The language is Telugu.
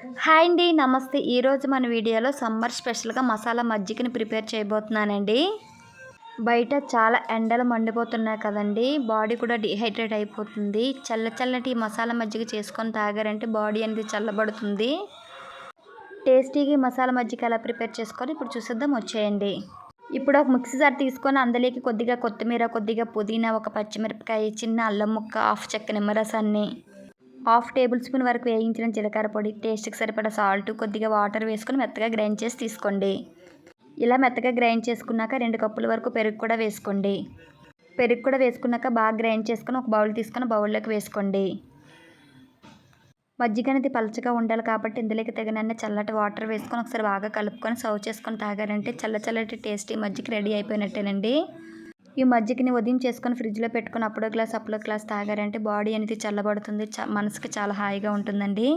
హాయ్ అండి నమస్తే. ఈరోజు మన వీడియోలో సమ్మర్ స్పెషల్గా మసాలా మజ్జిగని ప్రిపేర్ చేయబోతున్నానండి. బయట చాలా ఎండలు మండిపోతున్నాయి కదండి. బాడీ కూడా డిహైడ్రేట్ అయిపోతుంది. చల్ల చల్లటి మసాలా మజ్జిగ చేసుకొని తాగారంటే బాడీ అనేది చల్లబడుతుంది. టేస్టీగా మసాలా మజ్జిగ ఎలా ప్రిపేర్ చేసుకొని ఇప్పుడు చూసేద్దాం వచ్చేయండి. ఇప్పుడు ఒక మిక్సీ జార్ తీసుకొని అందులోకి కొద్దిగా కొత్తిమీర కొద్దిగా పుదీనా ఒక పచ్చిమిరపకాయ చిన్న అల్లం ముక్క హాఫ్ చెక్క నిమ్మరసాన్ని హాఫ్ టేబుల్ స్పూన్ వరకు వేయించిన జీలకర్ర పొడి టేస్ట్కి సరిపడా సాల్ట్ కొద్దిగా వాటర్ వేసుకొని మెత్తగా గ్రైండ్ చేసి తీసుకోండి. ఇలా మెత్తగా గ్రైండ్ చేసుకున్నాక రెండు కప్పుల వరకు పెరుగు కూడా వేసుకోండి. పెరుగు కూడా వేసుకున్నాక బాగా గ్రైండ్ చేసుకుని ఒక బౌల్ తీసుకొని బౌల్లోకి వేసుకోండి. మజ్జిగ అనేది పలచగా ఉండాలి కాబట్టి ఇందులోకి తగినన్ని చల్లటి వాటర్ వేసుకొని ఒకసారి బాగా కలుపుకొని సర్వ్ చేసుకొని తాగారంటే చల్ల చల్లటి టేస్టీ మజ్జిగ రెడీ అయిపోయినట్టేనండి. ఈ మజ్జిగని ఉదయం చేసుకొని ఫ్రిడ్జ్లో పెట్టుకొని అప్పుడో గ్లాస్ అప్పుడో గ్లాస్ తాగారంటే బాడీ అనేది చల్లబడుతుంది. చ మనసుకి చాలా హాయిగా ఉంటుందండి.